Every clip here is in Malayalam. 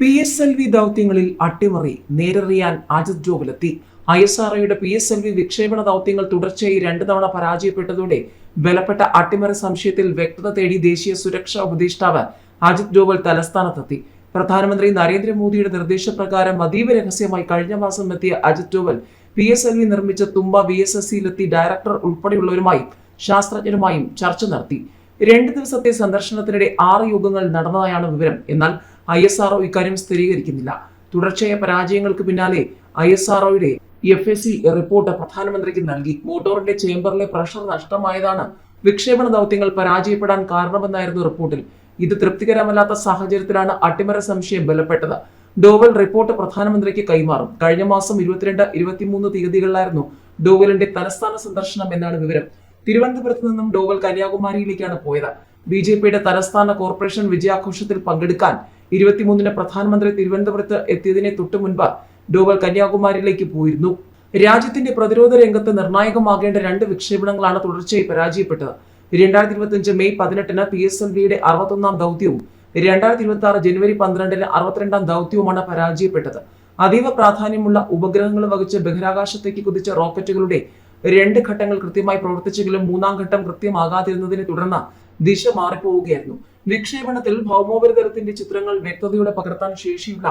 പി എസ് എൽ വി ദൗത്യങ്ങളിൽ അട്ടിമറി നേരെറിയാൻ Ajit ജോബിലെത്തി I S R P S L V വിക്ഷേപണ ദൗത്യങ്ങൾ തുടർച്ചയായി രണ്ടു തവണ പരാജയപ്പെട്ടതോടെ ബലപ്പെട്ട അട്ടിമറി സംശയത്തിൽ വ്യക്തത തേടി ദേശീയ സുരക്ഷാ ഉപദേഷ്ടാവ് അജിത് ഡോവൽ തലസ്ഥാനത്തെത്തി. പ്രധാനമന്ത്രി നരേന്ദ്രമോദിയുടെ നിർദ്ദേശപ്രകാരം അതീവ രഹസ്യമായി കഴിഞ്ഞ മാസം എത്തിയ Ajit Doval P S L V നിർമ്മിച്ച തുമ്പ വി എസ് എസ് സിയിലെത്തി ഡയറക്ടർ ഉൾപ്പെടെയുള്ളവരുമായും ശാസ്ത്രജ്ഞരുമായും ചർച്ച നടത്തി. രണ്ട് ദിവസത്തെ സന്ദർശനത്തിനിടെ ആറ് യോഗങ്ങൾ നടന്നതായാണ് വിവരം. എന്നാൽ ഐ എസ് ആർഒ ഇക്കാര്യം സ്ഥിരീകരിക്കുന്നില്ല. തുടർച്ചയായ പരാജയങ്ങൾക്ക് പിന്നാലെ ഐ എസ് ആർഒയുടെ എഫ് എസ് സി റിപ്പോർട്ട് പ്രധാനമന്ത്രിക്ക് നൽകി. മോട്ടോറിന്റെ ചേംബറിലെ പ്രഷർ നഷ്ടമായതാണ് വിക്ഷേപണ ദൗത്യങ്ങൾ പരാജയപ്പെടാൻ കാരണമെന്നായിരുന്നു റിപ്പോർട്ടിൽ. ഇത് തൃപ്തികരമല്ലാത്ത സാഹചര്യത്തിലാണ് അട്ടിമറി സംശയം ബലപ്പെട്ടത്. ഡോവൽ റിപ്പോർട്ട് പ്രധാനമന്ത്രിക്ക് കൈമാറും. കഴിഞ്ഞ മാസം ഇരുപത്തിരണ്ട് ഇരുപത്തിമൂന്ന് തീയതികളിലായിരുന്നു ഡോവലിന്റെ തലസ്ഥാന സന്ദർശനം എന്നാണ് വിവരം. തിരുവനന്തപുരത്ത് നിന്നും ഡോവൽ കന്യാകുമാരിയിലേക്കാണ് പോയത്. ബി ജെ പിയുടെ തലസ്ഥാന കോർപ്പറേഷൻ വിജയാഘോഷത്തിൽ പങ്കെടുക്കാൻ ഇരുപത്തിമൂന്നിന് പ്രധാനമന്ത്രി തിരുവനന്തപുരത്ത് എത്തിയതിനെ തൊട്ടു മുൻപ് ഡോവൽ കന്യാകുമാരിയിലേക്ക് പോയിരുന്നു. രാജ്യത്തിന്റെ പ്രതിരോധ രംഗത്ത് നിർണായകമാകേണ്ട രണ്ട് വിക്ഷേപണങ്ങളാണ് തുടർച്ചയായി പരാജയപ്പെട്ടത്. രണ്ടായിരത്തി ഇരുപത്തിയഞ്ച് മെയ് പതിനെട്ടിന് പി എസ് എൽ വിയുടെ അറുപത്തൊന്നാം ദൗത്യവും രണ്ടായിരത്തി ഇരുപത്തി ആറ് ജനുവരി പന്ത്രണ്ടിന് അറുപത്തിരണ്ടാം ദൗത്യവുമാണ് പരാജയപ്പെട്ടത്. അതീവ പ്രാധാന്യമുള്ള ഉപഗ്രഹങ്ങൾ വഹിച്ച് ബഹിരാകാശത്തേക്ക് കുതിച്ച റോക്കറ്റുകളുടെ രണ്ട് ഘട്ടങ്ങൾ കൃത്യമായി പ്രവർത്തിച്ചെങ്കിലും മൂന്നാം ഘട്ടം കൃത്യമാകാതിരുന്നതിനെ തുടർന്ന് ദിശ മാറിപ്പോവുകയായിരുന്നു. വിക്ഷേപണത്തിൽ ഭൗമോപരിതലത്തിന്റെ ചിത്രങ്ങൾ വ്യക്തതയോടെ പകർത്താൻ ശേഷിയുള്ള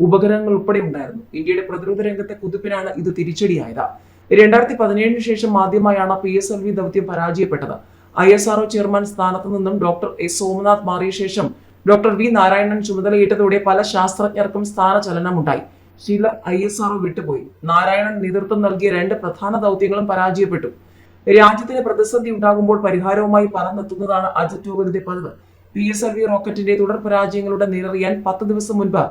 ഉപകരണങ്ങൾ ഉൾപ്പെടെ ഉണ്ടായിരുന്നു. ഇന്ത്യയുടെ പ്രതിരോധ രംഗത്തെ കുതിപ്പിനാണ് ഇത് തിരിച്ചടിയായത്. രണ്ടായിരത്തി പതിനേഴിന് ശേഷം ആദ്യമായാണ് പി എസ് എൽ വി ദൗത്യം പരാജയപ്പെട്ടത്. ഐ എസ് ആർഒ ചെയർമാൻ സ്ഥാനത്ത് നിന്നും ഡോക്ടർ എസ് സോമനാഥ് മാറിയ ശേഷം ഡോക്ടർ വി നാരായണൻ ചുമതലയേറ്റതോടെ പല ശാസ്ത്രജ്ഞർക്കും സ്ഥാനചലനമുണ്ടായി. ചിലർ ഐ എസ് ആർഒ വിട്ടുപോയി. നാരായണൻ നേതൃത്വം നൽകിയ രണ്ട് പ്രധാന ദൗത്യങ്ങളും പരാജയപ്പെട്ടു. രാജ്യത്തിന് പ്രതിസന്ധി ഉണ്ടാകുമ്പോൾ പരിഹാരവുമായി പറന്നെത്തുന്നതാണ് അജിത് ഡോവലിന്റെ പതിവ്. പി എസ് എൽ വി റോക്കറ്റിന്റെ തുടർ പരാജയങ്ങളുടെ നേരറിയാൻ പത്ത് ദിവസം മുൻപ്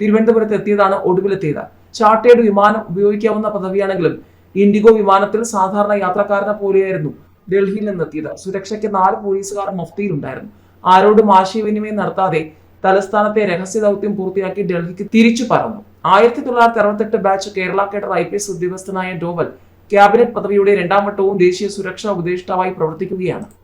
തിരുവനന്തപുരത്ത് എത്തിയതാണ് ഒടുവിലെത്തിയത്. ചാർട്ടേഡ് വിമാനം ഉപയോഗിക്കാവുന്ന പദവിയാണെങ്കിലും ഇൻഡിഗോ വിമാനത്തിൽ സാധാരണ യാത്രക്കാരനെ പോലെയായിരുന്നു ഡൽഹിയിൽ നിന്നെത്തിയത്. സുരക്ഷയ്ക്ക് നാല് പോലീസുകാർ മഫ്തിയിലുണ്ടായിരുന്നു. ആരോടും ആശയവിനിമയം നടത്താതെ തലസ്ഥാനത്തെ രഹസ്യ ദൗത്യം പൂർത്തിയാക്കി ഡൽഹിക്ക് തിരിച്ചു പറന്നു. ആയിരത്തി തൊള്ളായിരത്തി അറുപത്തെട്ട് batch Kerala cadre I P S ഉദ്യോഗസ്ഥനായ ഡോവൽ ക്യാബിനറ്റ് പദവിയുടെ രണ്ടാം വട്ടവും ദേശീയ സുരക്ഷാ ഉപദേഷ്ടാവായി പ്രവർത്തിക്കുകയാണ്.